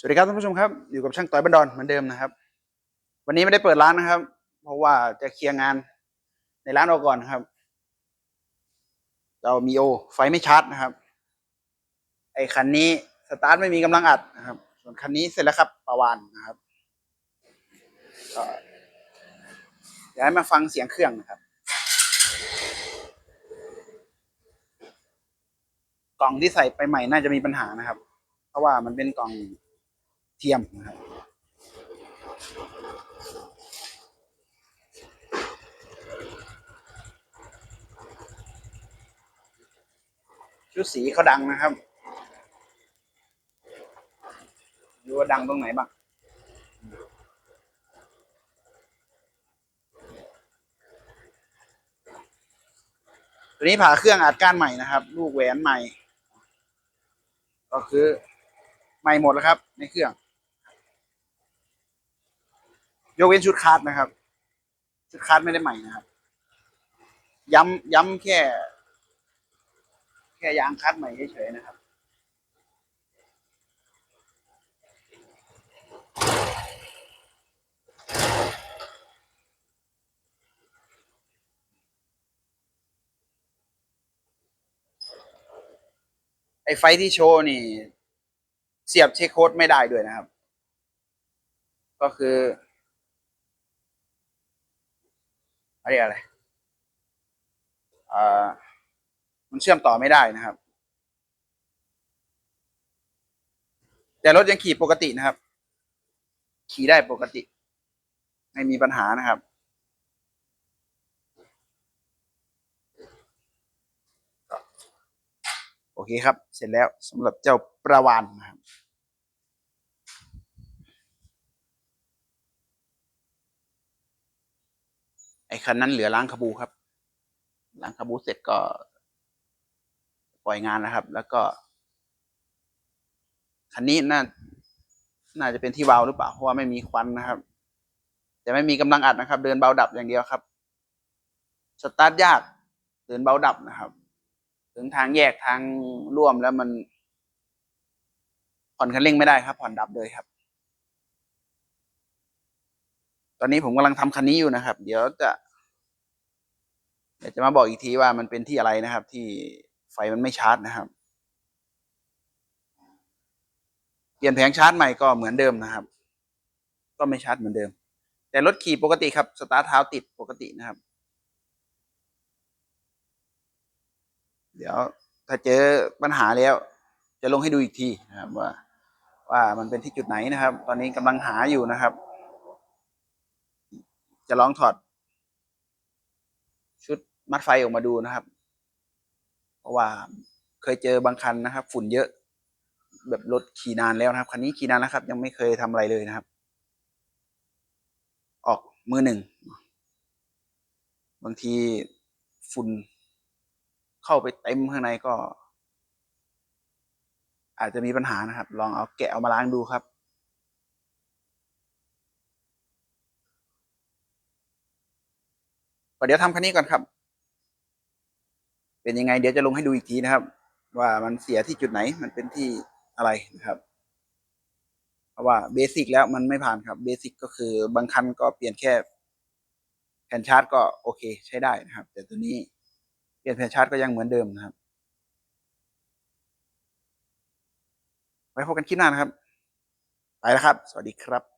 สวัสดีครับท่านผู้ชมครับอยู่กับช่างต่อยบันดอนเหมือนเดิมนะครับ วันนี้ไม่ได้เปิดร้านนะครับ เพราะว่าจะเคลียร์งานในร้านเราก่อนนครับ เรามีโอไฟไม่ชาร์จนะครับ ไอ้คันนี้สตาร์ทไม่มีกำลังอัดนะครับ ส่วนคันนี้เสร็จแล้วครับประวานนะครับเดี๋ยวให้มาฟังเสียงเครื่องนะครับกล่องที่ใส่ไปใหม่น่าจะมีปัญหานะครับ เพราะว่ามันเป็นกล่อง เทียมนะครับชุดสีเขาดังนะครับดูว่าดังตรงไหนบ้างตัวนี้ผ่าเครื่องอัดก้านใหม่นะครับ ลูกแหวนใหม่ ก็คือใหม่หมดแล้วครับ ในเครื่อง ยกเว้นชุดคาร์ดนะครับ ชุดคาร์ดไม่ได้ใหม่นะครับ ย้ำย้ำแค่ แค่ยางคัดใหม่เฉยๆนะครับไอ้ไฟที่โชว์นี่ เสียบเช็คโค้ดไม่ได้ด้วยนะครับ ก็คือ อะไรยกอะไรอ่ามันเชื่อมต่อไม่ได้นะครับ แต่รถยังขี่ปกตินะครับ ขี่ได้ปกติ ไม่มีปัญหานะครับโอเคครับ เสร็จแล้วสำหรับเจ้าประวานนะครับ ไอ้คันนั้นเหลือล้างขบูครับ ล้างขบูเสร็จก็ ปล่อยงานนะครับ แล้วก็ คันนี้น่า น่าจะเป็นที่วาหรือเปล่า เพราะว่าไม่มีควันนะครับ แต่ไม่มีกำลังอัดนะครับ เดินเบาดับอย่างเดียวครับ สตาร์ทยาก เดินเบาดับนะครับ ถึงทางแยกทางร่วมแล้วมันผ่อนคันเร่งไม่ได้ครับ ผ่อนดับเลยครับ ตอนนี้ผมกำลังทำคันนี้อยู่นะครับ เดี๋ยวจะเดี๋ยวจะมาบอกอีกทีว่ามันเป็นที่อะไรนะครับ ที่ไฟมันไม่ชาร์จนะครับ เปลี่ยนแผงชาร์จใหม่ก็เหมือนเดิมนะครับ ก็ไม่ชาร์จเหมือนเดิม แต่รถขี่ปกติครับสตาร์ทเท้าติดปกตินะครับ เดี๋ยวถ้าเจอปัญหาแล้ว จะลงให้ดูอีกทีนะครับว่าว่ามันเป็นที่จุดไหนนะครับ ตอนนี้กำลังหาอยู่นะครับ จะลองถอด ชุดมัดไฟออกมาดูนะครับ เพราะว่าเคยเจอบางคันนะครับ ฝุ่นเยอะ แบบรถขี่นานแล้วนะครับคันนี้ขี่นานแล้วครับ ยังไม่เคยทำอะไรเลยนะครับ ออกมือหนึ่งบางทีฝุ่นเข้าไปเต็มข้างในก็ อาจจะมีปัญหานะครับ ลองเอาแกะเอามาล้างดูครับ ก็เดี๋ยวทำคันนี้ก่อนครับ เป็นยังไง เดี๋ยวจะลงให้ดูอีกทีนะครับ ว่ามันเสียที่จุดไหนมันเป็นที่อะไรนะครับ เพราะว่าเบสิกแล้วมันไม่ผ่านครับเบสิกก็คือบางคันก็เปลี่ยนแค่แผ่นชาร์จก็โอเคใช้ได้นะครับ แต่ตัวนี้เปลี่ยนแผ่นชาร์จก็ยังเหมือนเดิมนะครับ ไว้พบกันคลิปหน้านะครับ ไปแล้วครับ สวัสดีครับ